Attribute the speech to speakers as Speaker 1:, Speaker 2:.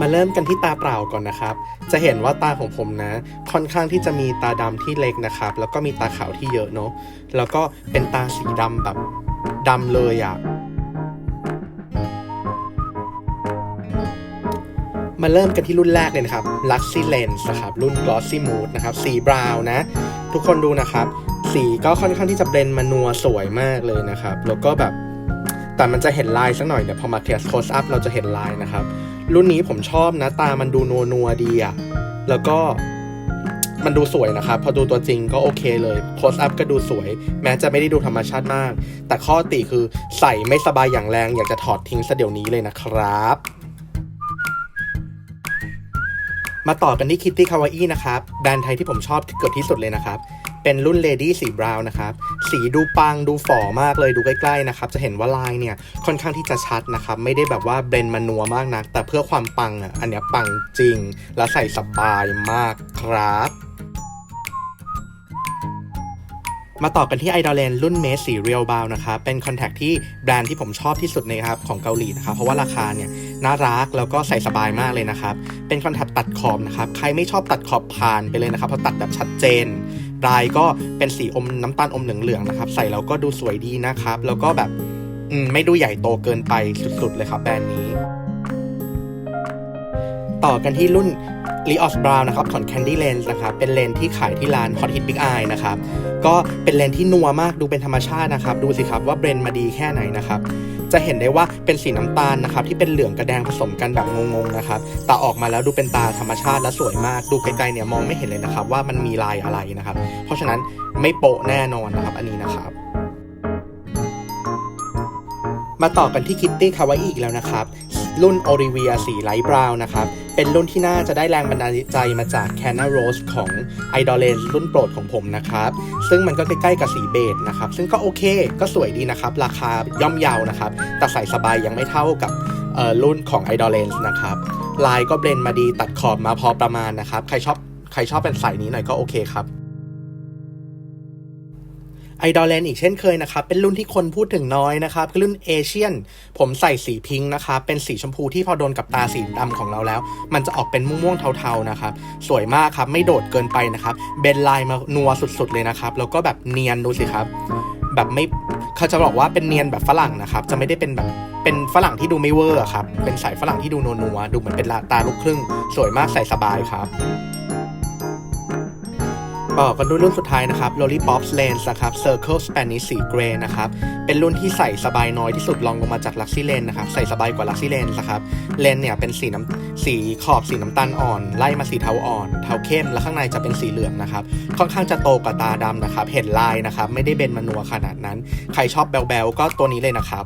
Speaker 1: มาเริ่มกันที่ตาเปล่าก่อนนะครับ จะเห็นว่าตาของผมนะ ค่อนข้างที่จะมีตาดำที่เล็กนะครับ แล้วก็มีตาขาวที่เยอะเนาะ แล้วก็เป็นตาสีดำแบบดำเลยอะ่ะมาเริ่มกันที่รุ่นแรกเลยนะครับ Luxy Lens นะครับ รุ่น Glossy Mood นะครับ สีบราวน์นะ ทุกคนดูนะครับ สีก็ค่อนข้างที่จะเบลนด์มานัวสวยมากเลยนะครับ แล้วก็แบบ แต่มันจะเห็นลายสักหน่อยเดี๋ยพอมาเทสโคสอัพเราจะเห็นลายนะครับ รุ่นนี้ผมชอบนะ ตามันดูนัวนัวดีอะแล้วก็มันดูสวยนะครับ พอดูตัวจริงก็โอเคเลยโคสอัพก็ดูสวย แม้จะไม่ได้ดูธรรมชาติมาก แต่ข้อติคือใส่ไม่สบายอย่างแรง อยากจะถอดทิ้งซะเดี๋ยวนี้เลยนะครับ มาต่อกันที่ Kitty Kawaii นะครับ แบรนด์ไทยที่ผมชอบที่เกือบที่สุดเลยนะครับ เป็นรุ่น Lady สีบราวน์นะครับ สีดูปังดูฝ่อมากเลยดูใกล้ๆนะครับ จะเห็นว่าลายเนี่ยค่อนข้างที่จะชัดนะครับ ไม่ได้แบบว่าเบรนมานัวมากนัก แต่เพื่อความปังอะอันเนี้ยปังจริง และใส่สบายมากครับมาต่อกันที่ i d o l e n รุ่น Mate สี Real b o w นะครับเป็นคอนแทคที่แบรนด์ที่ผมชอบที่สุดนะครับของเกาหลีนะครับเพราะว่าราคาเนี่ยน่ารักแล้วก็ใส่สบายมากเลยนะครับ เป็นคอนแทคตัดขอบนะครับ ใครไม่ชอบตัดขอบผ่านไปเลยนะครับเพราะตัดแบบชัดเจน ลายก็เป็นสีอมน้ำตาลอมเหลืองๆนะครับ ใส่แล้วก็ดูสวยดีนะครับ แล้วก็แบบอืมไม่ดูใหญ่โตเกินไปสุดๆเลยครับแบรนด์นี้ ต่อกันที่รุ่น l e o s Brown นะครับของ Candy Lens นะครับ เป็นเลนส์ที่ขายที่ร้าน Hot Hit Big Eye นะครับ ก็เป็นเลนส์ที่นัวมากดูเป็นธรรมชาตินะครับ ดูสิครับว่าเบรนด์มาดีแค่ไหนนะครับ จะเห็นได้ว่าเป็นสีน้ำตาลนะครับที่เป็นเหลืองกระแดงผสมกันแบบงงๆนะครับแต่ออกมาแล้วดูเป็นตาธรรมชาติและสวยมากดูไกลๆเนี่ยมองไม่เห็นเลยนะครับว่ามันมีลายอะไรนะครับ เพราะฉะนั้นไม่โปะแน่นอนนะครับอันนี้นะครับมาต่อกันที่คิตตี้คาวาอีกแล้วนะครับ รุ่นออริเวียสีไลท์บราวน์นะครับ เป็นรุ่นที่น่าจะได้แรงบันดาลใจมาจาก Canna Rose ของ i d o l e n รุ่นโปรดของผมนะครับ ซึ่งมันก็ใกล้ๆกับสีเบจนะครับ ซึ่งก็โอเคก็สวยดีนะครับ ราคาย่อมเยาวนะครับ แต่ใส่สบายยังไม่เท่ากับรุ่นของ i d o l e n นะครับ ลายก็เบลนมาดีตัดขอบมาพอประมาณนะครับ ใครชอบใครชอบเป็นสายนี้หน่อยก็โอเคครับ ไอดอลแลนอีกเช่นเคยนะครับ เป็นรุ่นที่คนพูดถึงน้อยนะครับคือรุ่นเอเชียน ผมใส่สีพิงค์นะครับ เป็นสีชมพูที่พอโดนกับตาสีดำของเราแล้ว มันจะออกเป็นม่วงๆเทาๆนะครับ สวยมากครับ ไม่โดดเกินไปนะครับ เบนไลน์มานัวสุดๆเลยนะครับ แล้วก็แบบเนียนดูสิครับ แบบไม่เขาจะบอกว่าเป็นเนียนแบบฝรั่งนะครับ จะไม่ได้เป็นแบบเป็นฝรั่งที่ดูไม่เวอร์ครับ เป็นสายฝรั่งที่ดูนัวๆดูเหมือนเป็นตาลูกครึ่ง สวยมากใส่สบายครับ ต่อกันด้วยรุ่นสุดท้ายนะครับ Lollipop Lens นะครับ Circle Spanish สีเกรย์นะครับ เป็นรุ่นที่ใส่สบายน้อยที่สุดลองลงมาจาก Luxy Lens นะครับ ใส่สบายกว่า Luxy Lens นะครับ เลนส์เนี่ยเป็นสีน้ำสีขอบสีน้ำตาลอ่อน ไล่มาสีเทาอ่อน เทาเข้ม แล้วข้างในจะเป็นสีเหลืองนะครับ ค่อนข้างจะโตกว่าตาดำนะครับ เห็นลายนะครับ ไม่ได้เบนมานัวขนาดนั้น ใครชอบแบลๆก็ตัวนี้เลยนะครับ